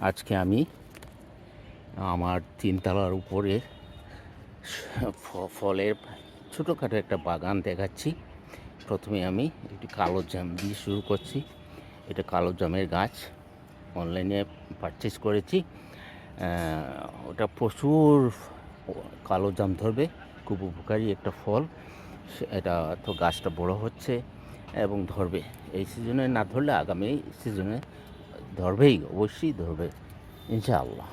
আজকে আমি আমার তিনতলার উপরে ফলের ছোটোখাটো একটা বাগান দেখাচ্ছি। প্রথমে আমি একটি কালো জাম দিয়ে শুরু করছি। এটা কালো জামের গাছ অনলাইনে পারচেস করেছি। ওটা প্রচুর কালো জাম ধরবে, খুব উপকারী একটা ফল। এটা তো গাছটা বড় হচ্ছে এবং ধরবে। এই সিজনে না ধরলে আগামী সিজনে ধরবেই, অবশ্যই ধরবে, ইনশাআল্লাহ।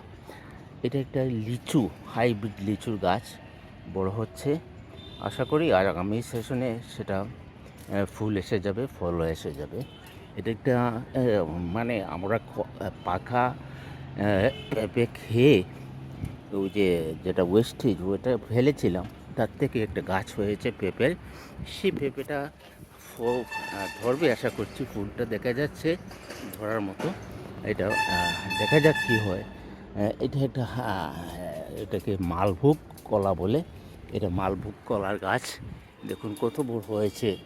এটা একটা লিচু, হাইব্রিড লিচুর গাছ, বড় হচ্ছে। আশা করি আর আগামী সেশনে সেটা ফুল এসে যাবে, ফলও এসে যাবে। এটা একটা মানে আমরা পাখা পেঁপে খেয়ে ওই যে যেটা ওয়েস্টেজ ওটা ফেলেছিলাম, তার থেকে একটা গাছ হয়েছে পেঁপের। সেই পেঁপেটা ধরবে, আশা করছি ফুলটা দেখা যাচ্ছে ধরার মতো। এটা দেখা যাক কী হয়। এটা একটা এটাকে মালভোগ কলা বলে। এটা মালভোগ কলার গাছ। দেখুন কত বড় হয়েছে।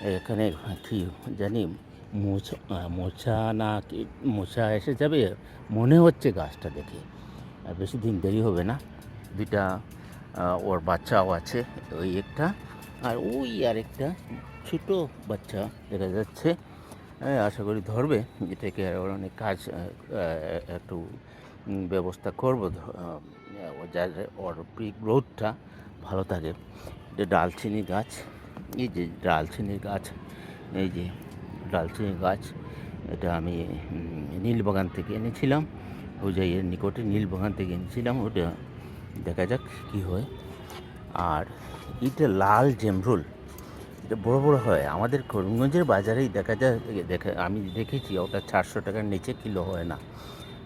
এখানে কি জানি মোচা মোচা না কি মোচা এসে যাবে? মনে হচ্ছে গাছটা দেখে। আর বেশি দিন দেরি হবে না। আহ, ওর বাচ্চাও আছে ওই একটা। আর ওই আরেকটা ছোটো বাচ্চা দেখা যাচ্ছে। আশা করি ধরবে। এটাকে আর অনেক কাজ একটু ব্যবস্থা করব। যাতে ওর প্রি গ্রোথটা ভালো থাকে। এটা ডালচিনি গাছ, এই যে ডালচিনির গাছ, এই যে ডালচিনি গাছ, এটা আমি নীলবাগান থেকে এনেছিলাম। হোজাইয়ের নিকটে নীলবাগান থেকে এনেছিলাম। ওটা দেখা যাক কী হয়। আর এটা লাল জেমরুল। এটা বড় বড় হয়। আমাদের করিমগঞ্জের বাজারেই দেখা যায় দেখা, আমি দেখেছি ওটা চারশো টাকার নিচে কিলো হয় না।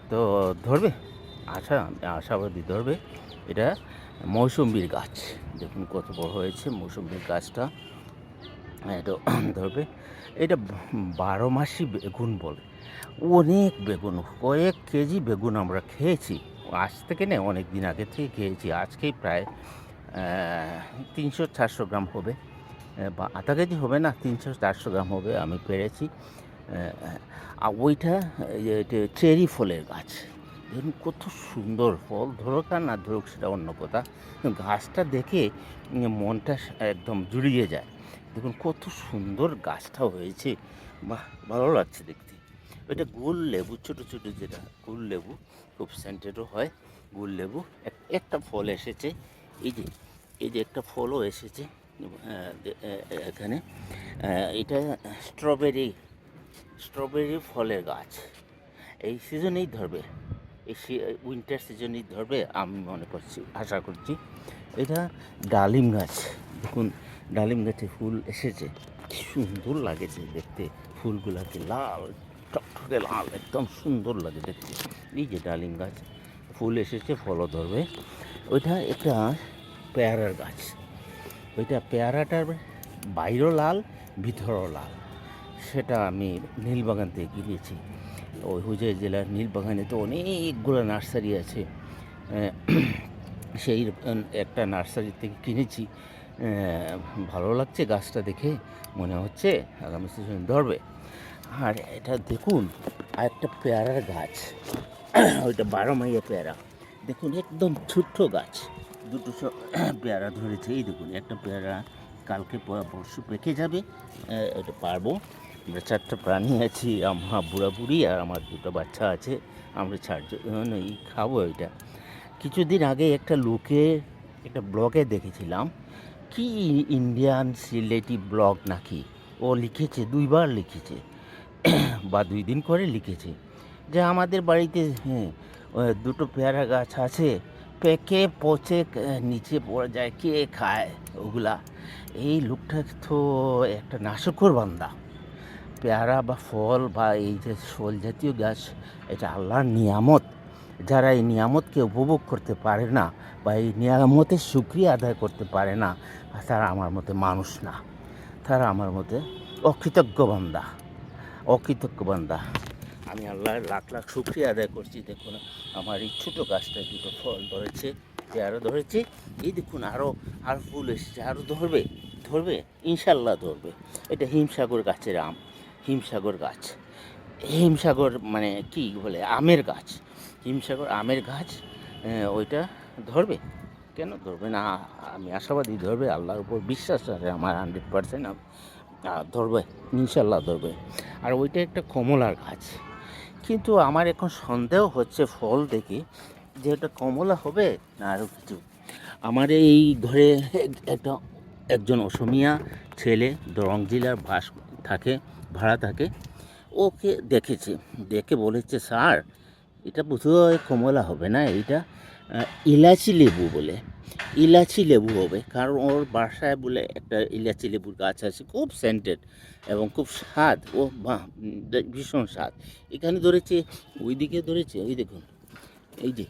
তো ধরবে? আশা, আশাবাদী ধরবে। এটা মৌসুম্বির গাছ। দেখুন কত বড় হয়েছে মৌসুম্বির গাছটা। এটা ধরবে। এটা বারো মাসি বেগুন বলে। অনেক বেগুন, কয়েক কেজি বেগুন আমরা খেয়েছি। আজ থেকে না, অনেক দিন আগে থেকে খেয়েছি। আজকেই প্রায় তিনশো চারশো গ্রাম হবে। বা আধা কেজি হবে না, তিনশো চারশো গ্রাম হবে, আমি পেরেছি। আর ওইটা চেরি ফলের গাছ। ধরুন কত সুন্দর ফল, ধরুক আর না ধরুক, সেটা অন্য কথা। গাছটা দেখে মনটা একদম জুড়িয়ে যায়। দেখুন কত সুন্দর গাছটা হয়েছে। বাহ, ভালো লাগছে দেখতে। ওইটা গোল লেবু, ছোটো ছোটো যেটা, গোল লেবু, খুব সেন্টেডও হয়, গোল লেবু। এক- একটা ফল এসেছে। এই যে এই যে একটা ফলও এসেছে। এখানে। এটা স্ট্রবেরি স্ট্রবেরি ফলের গাছ। এই সিজনেই ধরবে। এই উইন্টার সিজনেই ধরবে, আমি মনে করছি, আশা করছি। এটা ডালিম গাছ। দেখুন, ডালিম গাছে ফুল এসেছে। কি সুন্দর লাগেছে দেখতে। ফুলগুলাকে লাল টকটকে লাল, একদম সুন্দর লাগে দেখতে। এই যে ডালিম গাছ, ফুল এসেছে, ফলও ধরবে। ওইটা একটা পেয়ারার গাছ। ওইটা পেয়ারাটার বাইরেও লাল, ভিতরও লাল। সেটা আমি নীলবাগান থেকে কিনেছি ওই হুজাই জেলার নীলবাগানে তো অনেকগুলো নার্সারি আছে। সেই একটা নার্সারি থেকে কিনেছি। ভালো লাগছে গাছটা দেখে, মনে হচ্ছে আগামী সিজনে ধরবে। আর এটা দেখুন, আর একটা পেয়ারার গাছ। ওইটা বারো মাইয়া পেয়ারা। দেখুন, একদম ছোট্ট গাছ। দুটো পেয়ারা ধরেছে। এই দেখুন, একটা পেয়ারা কালকে পরশু পেকে যাবে। এটা পারব। আমরা চারটা প্রাণী আছি, আমার বুড়া বুড়ি আর আমার দুটো বাচ্চা আছে। আমরা চারজন এই খাব এটা। কিছুদিন আগে একটা লোকে, একটা ব্লগে দেখেছিলাম, কি ইন্ডিয়ান সিলেটি ব্লগ নাকি? ও লিখেছে, দুইবার লিখেছে, বা দুই দিন করে লিখেছে যে আমাদের বাড়িতে হ্যাঁ দুটো পেয়ারা গাছ আছে পেকে পচে নিচে পড়ে যায়। কে খায় ওগুলা? এই লোকটা তো একটা নাশকর বান্দা। পেয়ারা বা ফল বা এই যে ফল জাতীয় গাছ এটা আল্লাহর নিয়ামত। যারা এই নিয়ামতকে উপভোগ করতে পারে না বা এই নিয়ামতের সুক্রিয়া আদায় করতে পারে না, তারা আমার মতে মানুষ না। তারা আমার মতে অকৃতজ্ঞ বান্দা। অকৃতজ্ঞ বান্দা। আমি আল্লাহর লাখ লাখ শুক্রিয়া আদায় করছি। দেখুন, আমার এই ছোটো গাছটা দুটো ফল ধরেছে, যে আরও ধরেছে, এই দেখুন আরও আরও ফুল এসেছে আরও ধরবে ধরবে ইনশাল্লাহ ধরবে। এটা হিমসাগর গাছের আম, হিমসাগর গাছ। হিমসাগর মানে কি বলে? আমের গাছ। হিমসাগর আমের গাছ ওইটা ধরবে? কেন ধরবে না? আমি আশাবাদী, ধরবে, আল্লাহর উপর বিশ্বাস আছে আমার হান্ড্রেড পার্সেন্ট ধরবে ইনশাল্লাহ ধরবে। আর ওইটা একটা কমলার গাছ। কিন্তু আমার এখন সন্দেহ হচ্ছে ফল দেখে যে এটা কমলা হবে না আরও কিছু। আমার এই এক- একটা একজন অসমিয়া ছেলে দরং জেলার বাস থাকে, ভাড়া থাকে, ওকে দেখেছে। দেখে বলেছে, স্যার, এটা বোধহয় কমলা হবে না এটা ইলাচি লেবু বলে। ইলাচি লেবু হবে। কারণ ওর বাসায় বলে একটা ইলাচি লেবুর গাছ আছে, খুব সেন্টেড এবং খুব স্বাদ। ও ভীষণ স্বাদ। এখানে ধরেছে, ওইদিকে ধরেছে ওই দেখুন, এই যে।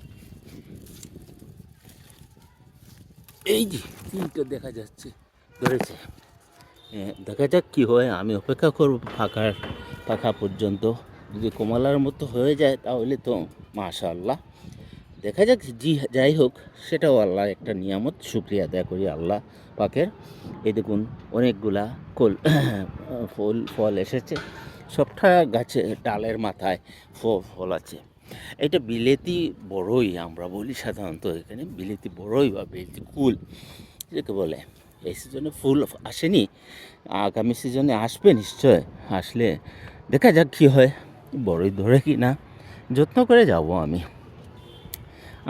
এই যে, তিনটে দেখা যাচ্ছে, ধরেছে। দেখা যাক কী হয়, আমি অপেক্ষা করব ফাঁকার পাখা পর্যন্ত। যদি কমলার মতো হয়ে যায়, তাহলে তো মাশাআল্লাহ। দেখা যাক জি, যাই হোক, সেটাও আল্লাহ একটা নিয়ামত। শুক্রিয়া আদায় করি আল্লাহ পাকের। এই দেখুন, অনেকগুলা কল, ফুল, ফল এসেছে। সবটা গাছে, ডালের মাথায় ফল আছে। এটা বিলেতি বড়ই আমরা বলি সাধারণত এখানে। বিলেতি বড়ই বা বিলেতি কুল, এটাকে বলে। এই সিজনে ফুল আসেনি, আগামী সিজনে আসবে নিশ্চয়। আসলে দেখা যাক কী হয়, বড়ই ধরে কি না যত্ন করে যাব আমি।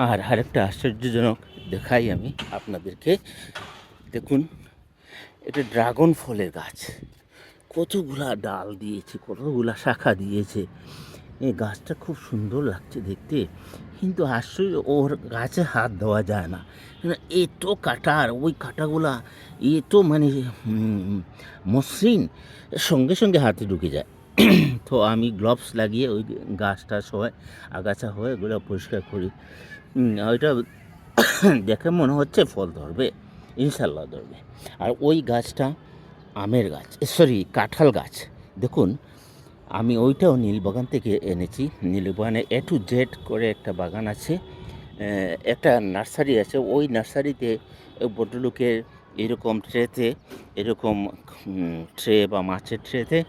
আর আরেকটা আশ্চর্যজনক দেখাই আমি আপনাদেরকে। দেখুন, এটা ড্রাগন ফলের গাছ। কতগুলা ডাল দিয়েছে, কতগুলা শাখা দিয়েছে। এই গাছটা খুব সুন্দর লাগছে দেখতে, কিন্তু আশ্চর্য, ওর গাছে হাত দেওয়া যায় না। এত কাটার, ওই কাটাগুলা এত মানে মসৃণ, সঙ্গে সঙ্গে হাতে ঢুকে যায়। তো আমি গ্লোভস লাগিয়ে ওই গাছটা সবাই আগাছা হয়ে ওগুলো পরিষ্কার করি। ওইটা দেখে মনে হচ্ছে ফল ধরবে ইনশাল্লাহ ধরবে। আর ওই গাছটা আমের গাছ সরি কাঁঠাল গাছ। দেখুন, আমি ওইটাও নীলবাগান থেকে এনেছি। নীলবাগানে এ টু জেড করে একটা বাগান আছে। একটা নার্সারি আছে। ওই নার্সারিতে বড়লোকের এরকম ট্রেতে এরকম ট্রে বা মাছের ট্রেতে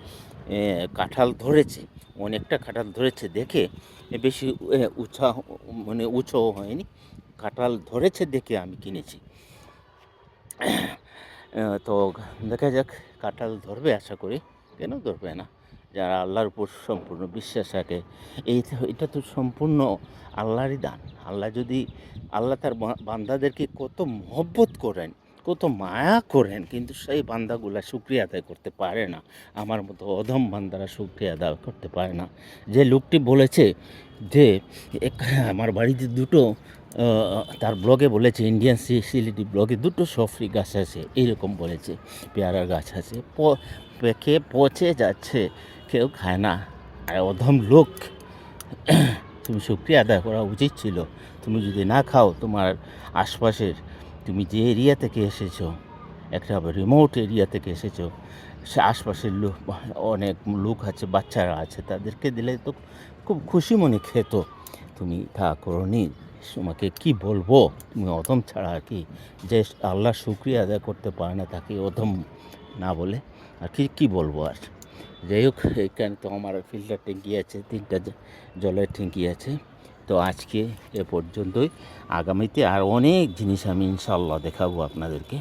কাঁঠাল ধরেছে, অনেকটা কাঁঠাল ধরেছে, দেখে বেশি উঁচা মানে উঁচু হয়নি। কাঁঠাল ধরেছে দেখে আমি কিনেছি। তো দেখা যাক, কাঁঠাল ধরবে আশা করি। কেন ধরবে না? যারা আল্লাহর উপর সম্পূর্ণ বিশ্বাস রাখে, এই এটা তো সম্পূর্ণ আল্লাহরই দান। আল্লাহ যদি, আল্লাহ তার বান্দাদেরকে কত মহব্বত করেন কত মায়া করেন, কিন্তু সেই বান্দাগুলা শুক্রিয়া আদায় করতে পারে না। আমার মতো অধম বান্দারা শুক্রিয়া আদায় করতে পারে না। যে লোকটি বলেছে যে আমার বাড়িতে দুটো তার ব্লগে বলেছে, ইন্ডিয়ান সিলিটি ব্লগে দুটো সফরি গাছ আছে এইরকম বলেছে। পেয়ারার গাছ আছে পেকে পচে যাচ্ছে, কেউ খায় না। আর অধম লোক, তুমি শুক্রিয়া আদায় করা উচিত ছিল। তুমি যদি না খাও, তোমার আশপাশের তুমি যে এরিয়া থেকে এসেছ, একটা রিমোট এরিয়া থেকে এসেছ, সে আশপাশের লোক, অনেক লোক আছে, বাচ্চারা আছে, তাদেরকে দিলে তো খুব খুশি মনে খেত। তুমি তা করনি তোমাকে কি বলব? তুমি অধম ছাড়া আর কি যে আল্লাহ শুক্রিয়া আদায় করতে পারে না, তাকে অধম না বলে? আর কি, কী বলব আর? যাই হোক, এখানে তো আমার ফিল্টার ট্যাঙ্কি আছে, তিনটা জলের ট্যাঙ্কি আছে। তো আজকে এ পর্যন্তই। আগামীতে আর অনেক জিনিস আমি ইনশাল্লাহ দেখাবো আপনাদেরকে।